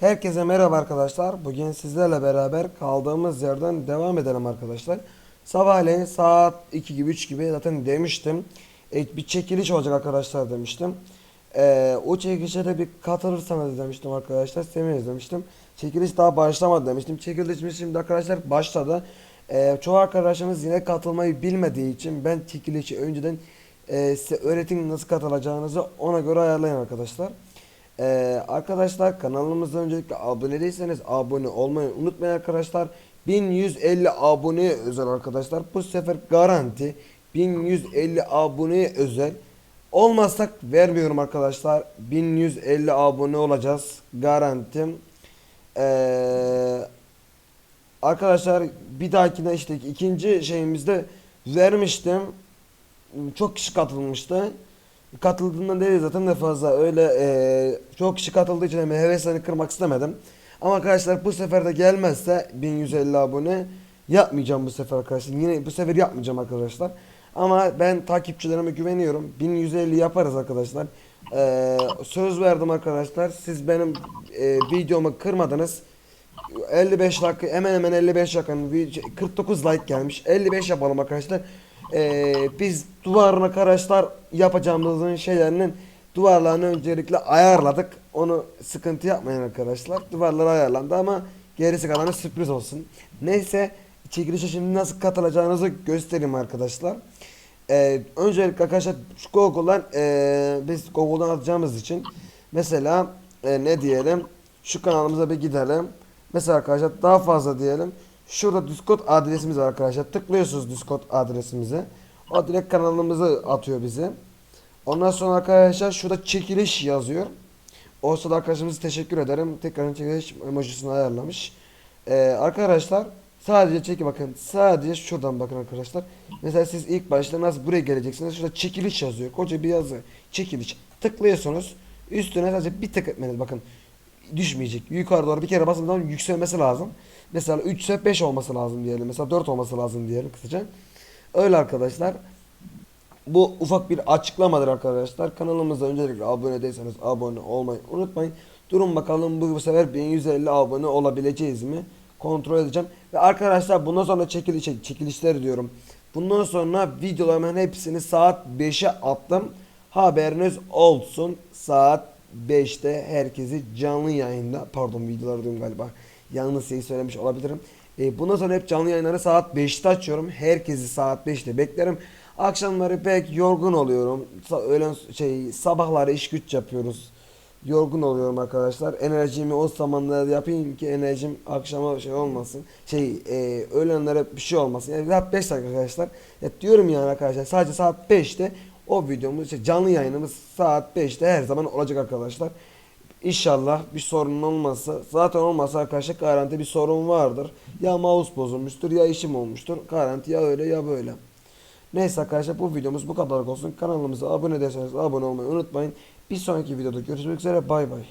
Herkese merhaba arkadaşlar. Bugün sizlerle beraber kaldığımız yerden devam edelim arkadaşlar. Sabahleyin saat 2 gibi 3 gibi zaten demiştim. E, bir çekiliş olacak arkadaşlar demiştim. E, o çekilişe de bir katılırsanız demiştim arkadaşlar. Seviniriz demiştim. Çekiliş daha başlamadı demiştim. Çekilişimiz şimdi arkadaşlar başladı. E, çoğu arkadaşımız yine katılmayı bilmediği için ben çekilişi önceden e, size öğretim nasıl katılacağınızı ona göre ayarlayın arkadaşlar. Ee, arkadaşlar kanalımıza öncelikle abone değilseniz abone olmayı unutmayın arkadaşlar. 1150 aboneye özel arkadaşlar. Bu sefer garanti 1150 aboneye özel. Olmazsak vermiyorum arkadaşlar. 1150 abone olacağız. Garantim. Ee, arkadaşlar bir dahakine işte ikinci şeyimizde vermiştim. Çok kişi katılmıştı. Katıldığından değil zaten de fazla öyle e, çok kişi katıldığı için hemen heveslerini kırmak istemedim. Ama arkadaşlar bu sefer de gelmezse 1150 abone yapmayacağım bu sefer arkadaşlar. Yine bu sefer yapmayacağım arkadaşlar. Ama ben takipçilerime güveniyorum. 1150 yaparız arkadaşlar. E, söz verdim arkadaşlar. Siz benim e, videomu kırmadınız. 55 dakika hemen hemen 55 dakika 49 like gelmiş. 55 yapalım arkadaşlar. Ee, biz duvarına arkadaşlar yapacağımızın şeylerinin duvarlarını öncelikle ayarladık. Onu sıkıntı yapmayın arkadaşlar. Duvarlar ayarlandı ama gerisi kalanı sürpriz olsun. Neyse çekilişe şimdi nasıl katılacağınızı göstereyim arkadaşlar. Ee, öncelikle arkadaşlar Google'dan ee, biz Google'dan atacağımız için mesela ee, ne diyelim şu kanalımıza bir gidelim. Mesela arkadaşlar daha fazla diyelim. Şurada Discord adresimiz var arkadaşlar. Tıklıyorsunuz Discord adresimize. O direkt kanalımızı atıyor bize. Ondan sonra arkadaşlar şurada çekiliş yazıyor. O sırada arkadaşımıza teşekkür ederim. Tekrar çekiliş emojisini ayarlamış. Ee, arkadaşlar sadece çeki bakın. Sadece şuradan bakın arkadaşlar. Mesela siz ilk başta nasıl buraya geleceksiniz. Şurada çekiliş yazıyor. Koca bir yazı. Çekiliş. Tıklıyorsunuz. Üstüne sadece bir tık etmeniz. Bakın düşmeyecek. Yukarı doğru bir kere basın zaman yükselmesi lazım. Mesela 3 ise 5 olması lazım diyelim. Mesela 4 olması lazım diyelim kısaca. Öyle arkadaşlar. Bu ufak bir açıklamadır arkadaşlar. Kanalımıza öncelikle abone değilseniz abone olmayı unutmayın. Durun bakalım bu, bu sefer 1150 abone olabileceğiz mi? Kontrol edeceğim. Ve arkadaşlar bundan sonra çekiliş, çekilişler diyorum. Bundan sonra videolarımın hepsini saat 5'e attım. Haberiniz olsun. Saat 5'te herkesi canlı yayında pardon videolar diyorum galiba yanlış şey söylemiş olabilirim. E, bundan sonra hep canlı yayınları saat 5'te açıyorum. Herkesi saat 5'te beklerim. Akşamları pek yorgun oluyorum. Öğlen şey sabahları iş güç yapıyoruz. Yorgun oluyorum arkadaşlar. Enerjimi o zamanlarda yapayım ki enerjim akşama şey olmasın. Şey e, öğlenlere bir şey olmasın. Yani saat 5 arkadaşlar. Ya diyorum yani arkadaşlar sadece saat 5'te o videomuz canlı yayınımız saat 5'te her zaman olacak arkadaşlar. İnşallah bir sorun olmazsa zaten olmazsa arkadaşlar garanti bir sorun vardır. Ya mouse bozulmuştur ya işim olmuştur. Garanti ya öyle ya böyle. Neyse arkadaşlar bu videomuz bu kadar olsun. Kanalımıza abone değilseniz abone olmayı unutmayın. Bir sonraki videoda görüşmek üzere bay bay.